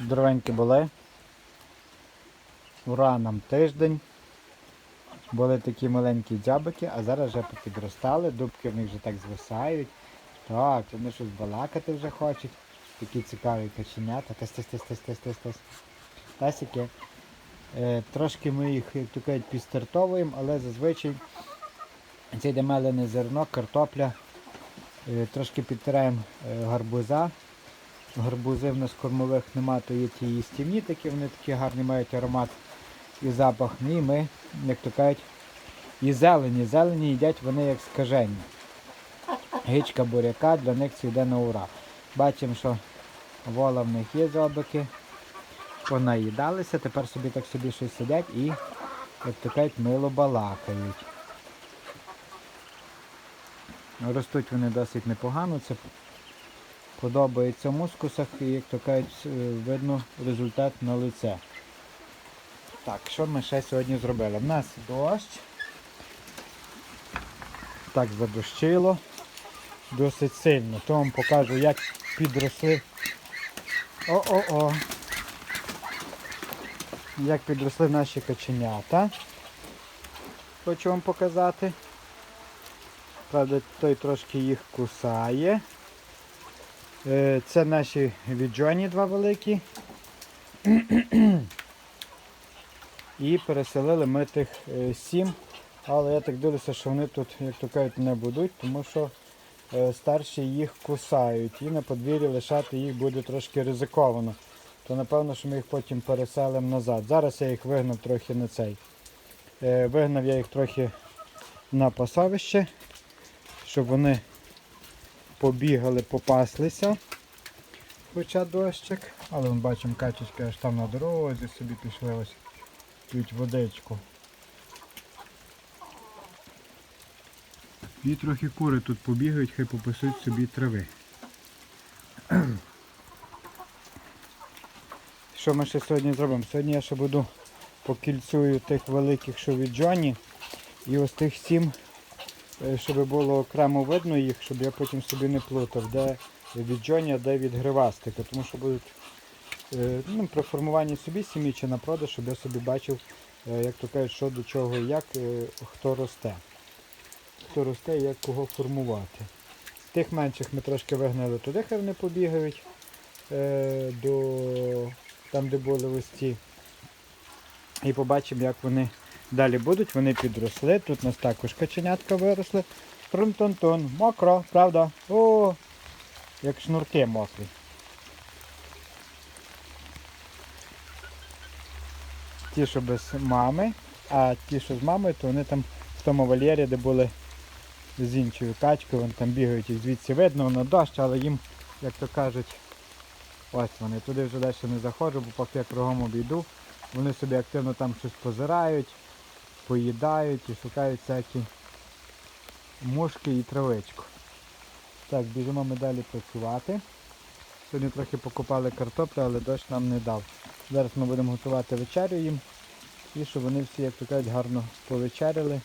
Здоровенькі були. Ура нам тиждень. Були такі маленькі дзябики, а зараз вже попідростали, дубки в них вже так звисають. Так, вони щось балакати вже хочуть. Такі цікаві каченята. Тес, тес, тес, тес, тес, тес, тес. Тесики. Е, трошки ми їх, як то підстартовуємо, але зазвичай це йде мелене зерно, картопля. Е, трошки підтираємо е, гарбуза. Гарбузи в нас кормових нема, то є ті їстівні такі, вони такі гарні мають аромат і запах. Ну і ми, як то кажуть, і зелені. Зелені їдять вони як скажені. Гичка буряка для них це йде на ура. Бачимо, що вола в них є зобики. Понаїдалися, тепер собі так собі щось сидять і, як то кажуть, мило балакають. Ростуть вони досить непогано, це подобається мускусах і, як то кажуть, е, видно результат на лице. Так, що ми ще сьогодні зробили? У нас дощ. Так задощило. Досить сильно. То вам покажу, як підросли. О-о-о! Як підросли наші каченята. Хочу вам показати. Правда, той трошки їх кусає. Е, Це наші віджоні два великі. І переселили ми тих е, сім. Але я так дивлюся, що вони тут, як то кажуть, не будуть, тому що е, старші їх кусають. І на подвір'ї лишати їх буде трошки ризиковано. То напевно, що ми їх потім переселимо назад. Зараз я їх вигнав трохи на цей. Вигнав я їх трохи на пасовище, щоб вони побігали, попаслися. Хоча дощик. Але ми бачимо качечки аж там на дорозі собі пішли ось п'ють водичку. І трохи кури тут побігають, хай попасуть собі трави. Що ми ще сьогодні зробимо? Сьогодні я ще буду покільцюю тих великих, що від Джоні. І ось тих сім, щоб було окремо видно їх, щоб я потім собі не плутав, де від Джоні, де від гривастика. Тому що будуть е, ну, при формуванні собі сім'ї чи на продаж, щоб я собі бачив, е, як то кажуть, що до чого і як, е, хто росте. Хто росте і як кого формувати. З тих менших ми трошки вигнали туди, хай вони побігають е, до там, де були листі. І побачимо, як вони далі будуть. Вони підросли. Тут у нас також каченятка виросли. Трун-тон-тон. Мокро, правда? О, як шнурки мокрі. Ті, що без мами, а ті, що з мамою, то вони там в тому вольєрі, де були з іншою качкою, вони там бігають їх звідси видно, воно дощ, але їм, як то кажуть, ось вони. Туди вже далі не заходжу, бо поки я кругом обійду, вони собі активно там щось позирають, поїдають і шукають всякі мушки і травичку. Так, біжимо ми далі працювати. Сьогодні трохи покупали картоплю, але дощ нам не дав. Зараз ми будемо готувати вечерю їм. І щоб вони всі, як то кажуть, гарно повечеряли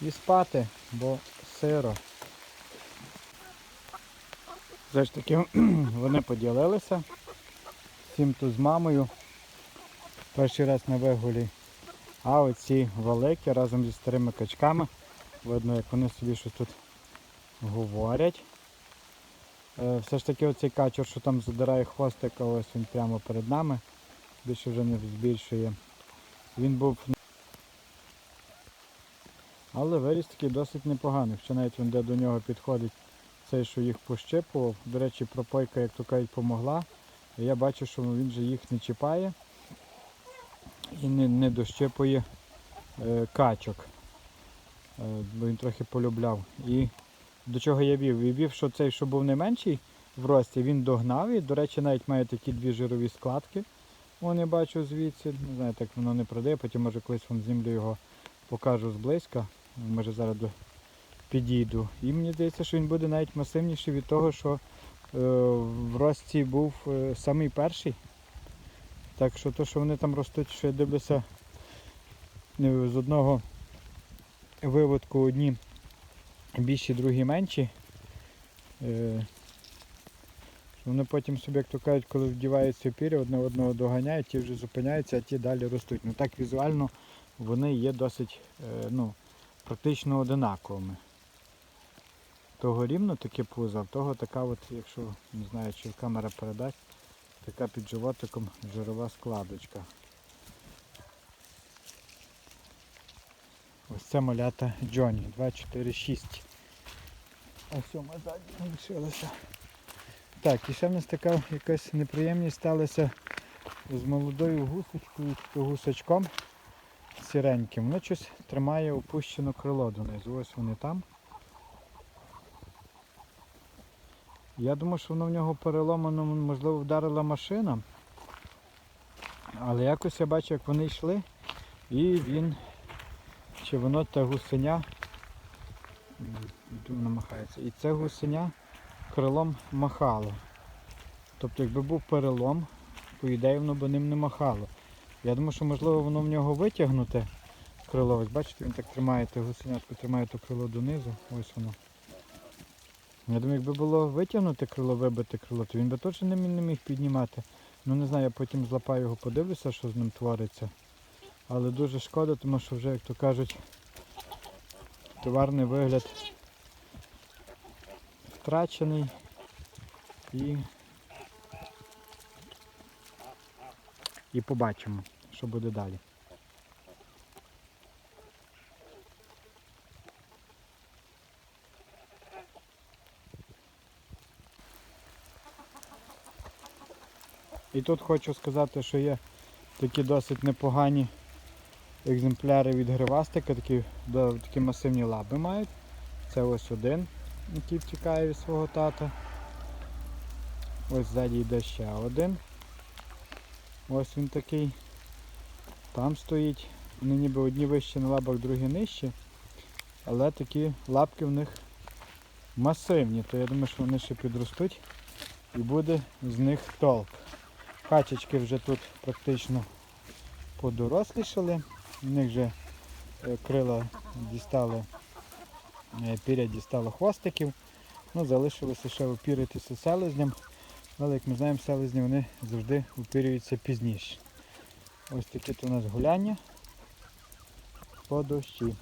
і спати, бо сиро. Все ж таки вони поділилися. Всім тут з мамою. Перший раз на вигулі. А оці великі разом зі старими качками. Видно, як вони собі щось тут говорять. Е, Все ж таки оцей качур, що там задирає хвостика, ось він прямо перед нами. Більше вже не збільшує. Він був. Але виріс такий досить непоганий. Що навіть він де до нього підходить цей, що їх пощипував. До речі, пропойка, як то кажуть, помогла. Я бачу, що він же їх не чіпає і не, не дощипує е, качок. Е, бо він трохи полюбляв. І до чого я вів? І вів, що цей, що був не менший в рості, він догнав і, до речі, навіть має такі дві жирові складки. Вон я бачу звідси. Не знаю, так воно не продає, потім може колись вам землю його покажу зблизька. Може зараз до... підійду. І мені здається, що він буде навіть масивніший від того, що е, в рості був е, самий перший. Так що то, що вони там ростуть, що я дивлюся з одного виводку одні більші, другі менші. Е, Вони потім собі, як то кажуть, коли вдіваються в пір'я, одне одного доганяють, ті вже зупиняються, а ті далі ростуть. Ну так візуально вони є досить е, ну, практично одинаковими. Того рівно таке пузо, а того така от, якщо не знаю, чи камера передасть, така під животиком жирова складочка. Ось це малята Джоні 246. Ось ми ззаді лишилося. Так, і ще в нас така якась неприємність сталася з молодою гусочкою, з гусачком сіреньким. Воно щось тримає опущене крило донизу. Ось вони там. Я думаю, що воно в нього переломано, можливо, вдарила машина. Але якось я бачу, як вони йшли, і він, чи воно та гусеня, воно махається, і це гусеня крилом махало. Тобто якби був перелом, по ідеї воно б ним не махало. Я думаю, що можливо воно в нього витягнуте крило. Ось бачите, він так тримає те гусенятко, тримає то крило донизу. Ось воно. Я думаю, якби було витягнуте крило, вибите крило, то він би точно не міг, не міг піднімати. Ну не знаю, я потім злапаю його, подивлюся, що з ним твориться. Але дуже шкода, тому що вже, як то кажуть, товарний вигляд втрачений і, і побачимо, що буде далі. І тут хочу сказати, що є такі досить непогані екземпляри від гривастика, такі, такі масивні лаби мають. Це ось один, який втікає від свого тата. Ось ззаді йде ще один. Ось він такий. Там стоїть. Вони ніби одні вищі на лапах, другі нижчі. Але такі лапки в них масивні, то я думаю, що вони ще підростуть і буде з них толк. Качечки вже тут практично подорослішали. У них вже е, крила дістали, е, піря дістало хвостиків. Ну, залишилося ще опіритися селезням. Але як ми знаємо, селезні вони завжди упірюються пізніше. Ось таке у нас гуляння по дощі.